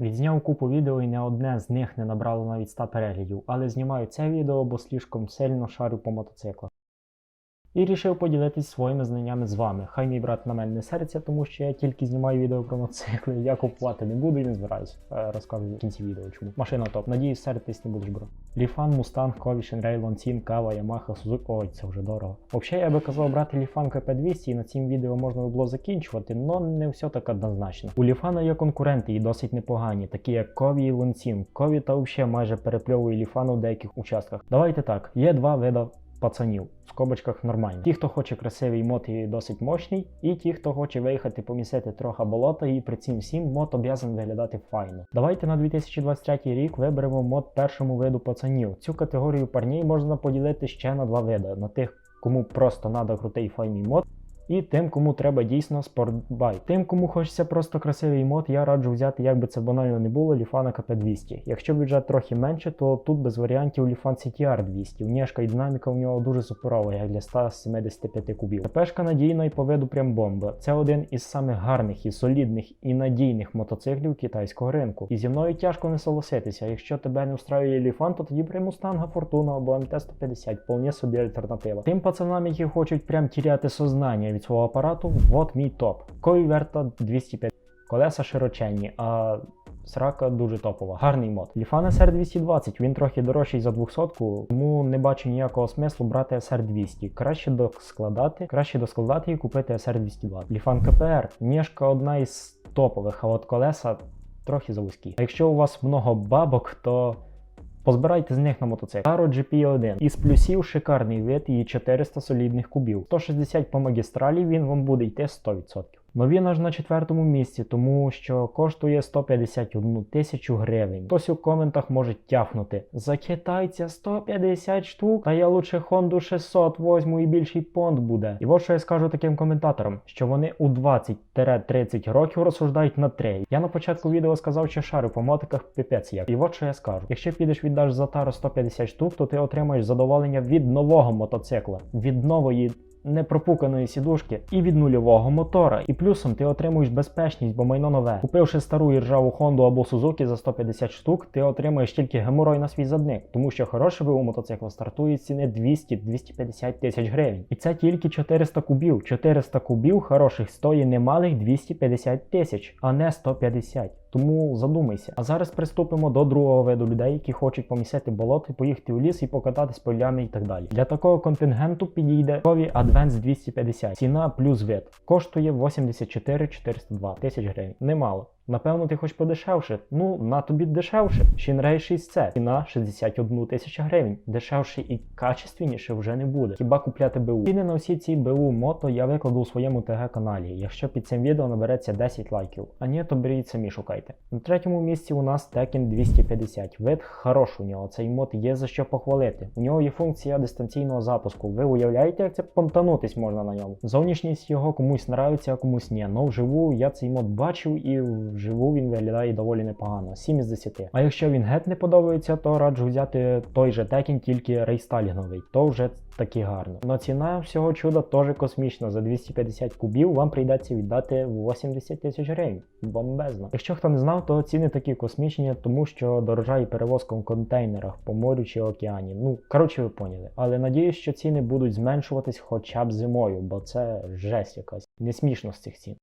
Відзняв купу відео і не одне з них не набрало навіть 100 переглядів, але знімаю це відео, бо слишком сильно шарю по мотоциклах. І рішив поділитись своїми знаннями з вами. Хай мій брат на мене не серця, тому що я тільки знімаю відео про мотоцикли. Я купувати не буду і не збираюсь. Е, Розкажу в кінці відео чому. Машина топ. Надіюсь, сердитись не будеш, бро. Ліфан, Мустанг, Ковішен, Рейлон, Цін, Кава, Ямаха, Сузуки. Ой, це вже дорого. Взагалі, я би казав брати Ліфан КП200 і на цім відео можна було закінчувати, але не все так однозначно. У Ліфана є конкуренти і досить непогані, такі як Кові і Лонцін. Кові та взагалі майже перепльовує Ліфана в деяких участках. Давайте так, є два вида пацанів. В скобочках нормальні. Ті, хто хоче красивий мод і досить мощний, і ті, хто хоче виїхати помісити трохи болота, і при цім всім мод об'язан виглядати файно. Давайте на 2023 рік виберемо мод першому виду пацанів. Цю категорію парней можна поділити ще на два види: на тих, кому просто надо крутий файний мод. І тим, кому треба дійсно спортбайк. Тим, кому хочеться просто красивий мод, я раджу взяти, як би це банально не було, Ліфана КП200. Якщо бюджет трохи менше, то тут без варіантів Ліфан CTR 200. Внешка і динаміка у нього дуже суперова, як для 175 кубів. ТПшка надійна і по виду прям бомба. Це один із самих гарних і солідних і надійних мотоциклів китайського ринку. І зі мною тяжко не согласитися. Якщо тебе не устраює Ліфан, то тоді бери Мустанга Фортуна або МТ-150, вполне собі альтернатива. Тим пацанам, які хочуть прям тіряти сознання від свого апарату, вот мій топ. Кові 205. Колеса широченні, а срака дуже топова. Гарний мод. Ліфан SR 220, він трохи дорожчий за 200, тому не бачу ніякого смислу брати SR 200. Краще доскладати, краще доскладати і купити SR 220. Ліфан КПР. Ніжка одна із топових, а от колеса трохи завузькі. А якщо у вас много бабок, то Позбирайте з них на мотоцикл. Taro GP1. Із плюсів шикарний вид і 400 солідних кубів. 160 по магістралі він вам буде йти 100%. Но він аж на четвертому місці, тому що коштує 151 тисячу гривень. Хтось у коментах може тяфнути. За китайця 150 штук, та я лучше Honda 600 возьму і більший понт буде. І от що я скажу таким коментаторам, що вони у 20-30 років розсуждають на трей. Я на початку відео сказав, що шарю по мотиках піпець як. І от що я скажу. Якщо підеш віддаш за тару 150 штук, то ти отримаєш задоволення від нового мотоцикла, від нової непропуканої сідушки і від нульового мотора. І плюсом ти отримуєш безпечність, бо майно нове. Купивши стару і ржаву Honda або Suzuki за 150 штук, ти отримаєш тільки геморой на свій задник, тому що хороший ВУ мотоцикл стартує ціни 200-250 тисяч гривень. І це тільки 400 кубів. 400 кубів хороших стоїть немалих 250 тисяч, а не 150. Тому задумайся. А зараз приступимо до другого виду людей, які хочуть помісяти болоти, поїхати в ліс і покататись полями і так далі. Для такого контингенту підійде Кові Advance 250. Ціна плюс вид. Коштує 84 402 тисяч гривень. Немало. Напевно, ти хочеш подешевше. Ну, на тобі дешевше. Shinrei 6C. Ціна 61 тисяча гривень. Дешевше і качественніше вже не буде. Хіба купляти БУ. Ціни на всі ці БУ мото я викладу у своєму ТГ каналі, якщо під цим відео набереться 10 лайків. А ні, то беріть самі шукайте. На третьому місці у нас Tekken 250. Вид хороший у нього. Цей мод є за що похвалити. У нього є функція дистанційного запуску. Ви уявляєте, як це понтанутись можна на ньому? Зовнішність його комусь нравиться, а комусь ні. Но вживу я цей мод бачив і вживу він виглядає доволі непогано. 7 із 10. А якщо він геть не подобається, то раджу взяти той же Tekken, тільки рейстайлінговий. То вже таки гарно. Но ціна всього чуда теж космічна. За 250 кубів вам прийдеться віддати 80 тисяч гривень. Бомбезно. Якщо хто не знав, то ціни такі космічні, тому що дорожає перевозка в контейнерах по морю чи океані. Ну, коротше, ви поняли. Але надіюсь, що ціни будуть зменшуватись хоча б зимою, бо це жесть якась. Не смішно з цих цін.